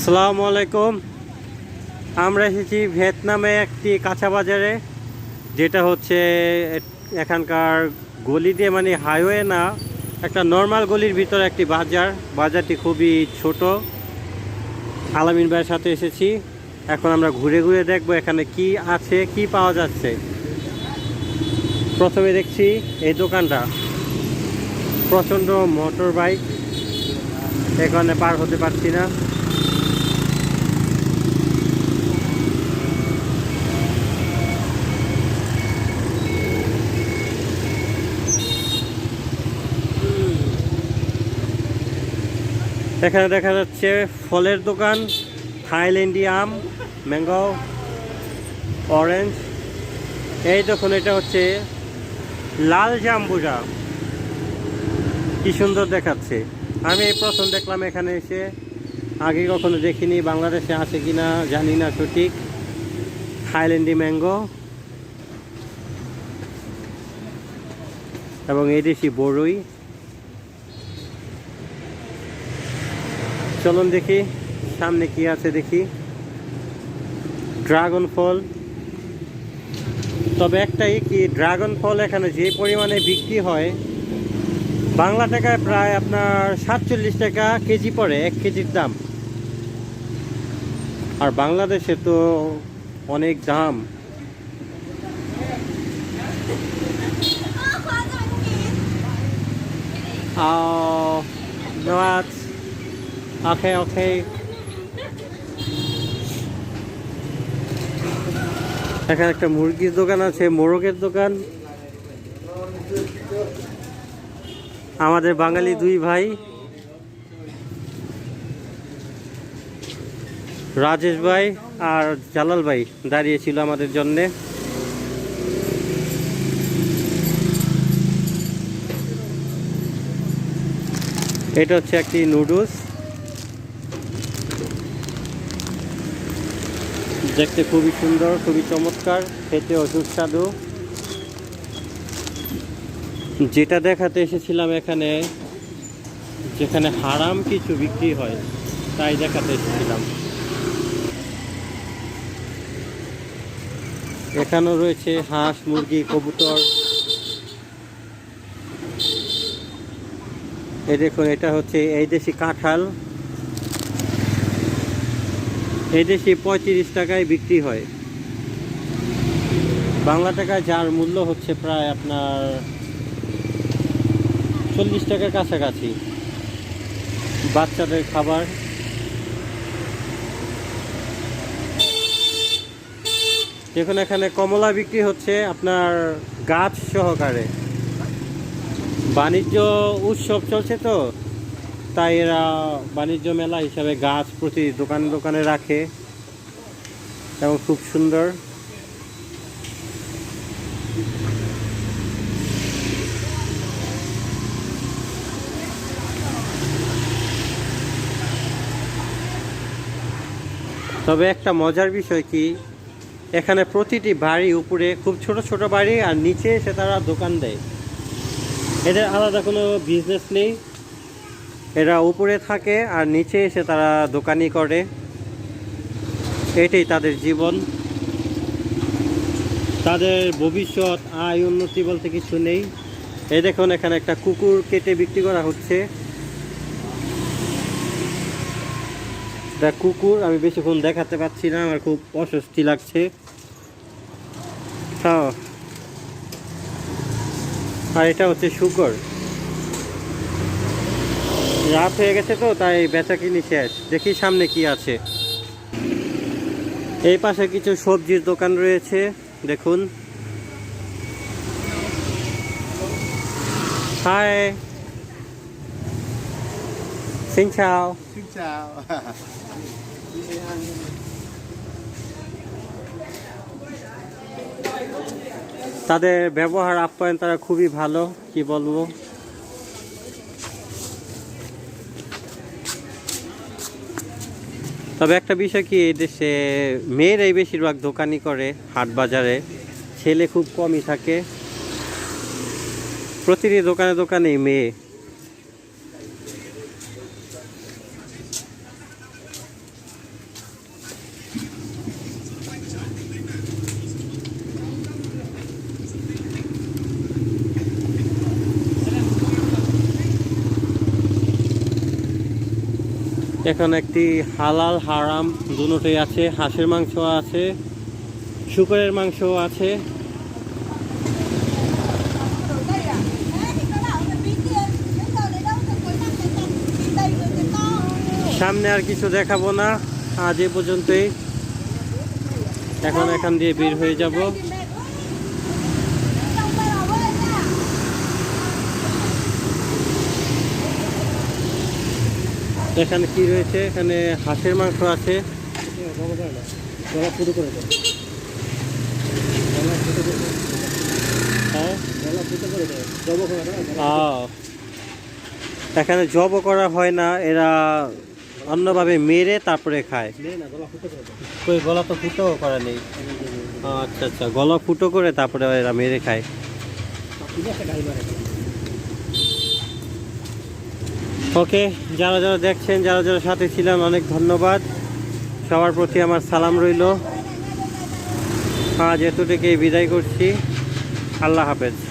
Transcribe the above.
আসসালামু আলাইকুম। আমরা এসেছি ভিয়েতনামে একটি কাঁচা বাজারে, যেটা হচ্ছে এখানকার গলি দিয়ে মানে হাইওয়ে না, একটা নর্মাল গলির ভিতরে একটি বাজার। বাজারটি খুবই ছোট। আলামিন ভাইয়ের সাথে এসেছি। এখন আমরা ঘুরে ঘুরে দেখব এখানে কি আছে, কি পাওয়া যাচ্ছে। প্রথমে দেখছি এই দোকানটা। প্রচণ্ড মোটর বাইক এখানে পার হতে পারছি না। এখানে দেখা যাচ্ছে ফলের দোকান থাইল্যান্ডি আম ম্যাঙ্গো অরেঞ্জ। এই দেখুন, এটা হচ্ছে লাল জাম্বুরা কি সুন্দর দেখাচ্ছে। আমি এই প্রথম দেখলাম এখানে এসে। আগে কখনো দেখিনি বাংলাদেশে আছে কিনা, জানি না সঠিক। থাইল্যান্ডি ম্যাঙ্গো। এবং এই দেশি বড়ই চলুন দেখি, সামনে কি আছে দেখি। ড্রাগন ফল। তবে একটাই কি, ড্রাগন ফল এখানে যে পরিমাণে বিক্রি হয়, বাংলা টাকায় প্রায় আপনার সাতচল্লিশ টাকা কেজি পড়ে, এক কেজির দাম। আর বাংলাদেশে তো অনেক দাম। what? Okay, okay. এখানে একটা মুরগির দোকান আছে মোরগের দোকান। আমাদের বাঙালি দুই ভাই। রাজেশ ভাই আর জালাল ভাই দাঁড়িয়েছিল আমাদের জন্যে। এটা হচ্ছে একটি নুডলস। দেখতে খুবই সুন্দর, খুবই চমৎকার খেতেও সুস্বাদু যেটা দেখাতে এসেছিলাম এখানে, যেখানে হারাম কিছু বিক্রি হয়, তাই দেখাতে এসেছিলাম। এখানেও রয়েছে হাঁস, মুরগি, কবুতর। এই দেখুন, এটা হচ্ছে এই দেশি কাঁঠাল। এই দেশি পঁয়ত্রিশ টাকায় বিক্রি হয়। বাংলা টাকায় যার মূল্য হচ্ছে প্রায় আপনার চল্লিশ টাকার কাছাকাছি। বাচ্চাদের খাবার। দেখুন, এখানে কমলা বিক্রি হচ্ছে আপনার গাছ সহকারে। বাণিজ্য উৎসব চলছে তো। তাই এরা বাণিজ্য মেলা হিসাবে গাছ প্রতি দোকানে দোকানে রাখে এবং খুব সুন্দর। তবে একটা মজার বিষয় কি, এখানে প্রতিটি বাড়ি উপরে খুব ছোট ছোট বাড়ি আর নিচে এসে তারা দোকান দেয়। এদের আলাদা কোনো বিজনেস নেই। এরা উপরে থাকে আর নিচে এসে তারা দোকানি করে। এটাই তাদের জীবন। তাদের ভবিষ্যৎ, আয়, উন্নতি বলতে কিছু নেই। এই দেখুন, এখানে একটা কুকুর কেটে বিক্রি করা হচ্ছে। এটা কুকুর, আমি বেশিক্ষণ দেখাতে পাচ্ছি না, আমার খুব অস্বস্তি লাগছে। আর এটা হচ্ছে শুকর। রাত হয়ে গেছে তো তাই বেচা কিনি শেষ। দেখি সামনে কি আছে। এই পাশে কিছু সবজির দোকান রয়েছে দেখুন। হাই. তাদের ব্যবহার আপ্যায়ন তারা খুবই ভালো কি বলব? তবে একটা বিষয় কি, এই দেশে মেয়েরাই বেশিরভাগ দোকানি করে, হাট বাজারে, ছেলে খুব কমই থাকে। প্রতিটি দোকানে দোকানেই মেয়ে। এখন একটি হালাল, হারাম দুটোই আছে। হাঁসের মাংস আছে, শুকরের মাংস আছে। সামনে আর কিছু দেখাবো না। আজ এ পর্যন্তই। এখন এখান দিয়ে বের হয়ে যাব। এখানে কি রয়েছে? এখানে হাঁসের মাংস আছে। এখানে জবও করা হয় না, এরা অন্যভাবে মেরে তারপরে খায়। কই, গলা তো ফুটো করা নেই। আচ্ছা আচ্ছা গলা ফুটো করে তারপরে এরা মেরে খায়। ওকে, যারা যারা দেখছেন, যারা যারা সাথে ছিলেন, অনেক ধন্যবাদ। সবার প্রতি আমার সালাম রইল। আজ এতটুকুই বিদায় করছি। আল্লাহ হাফেজ।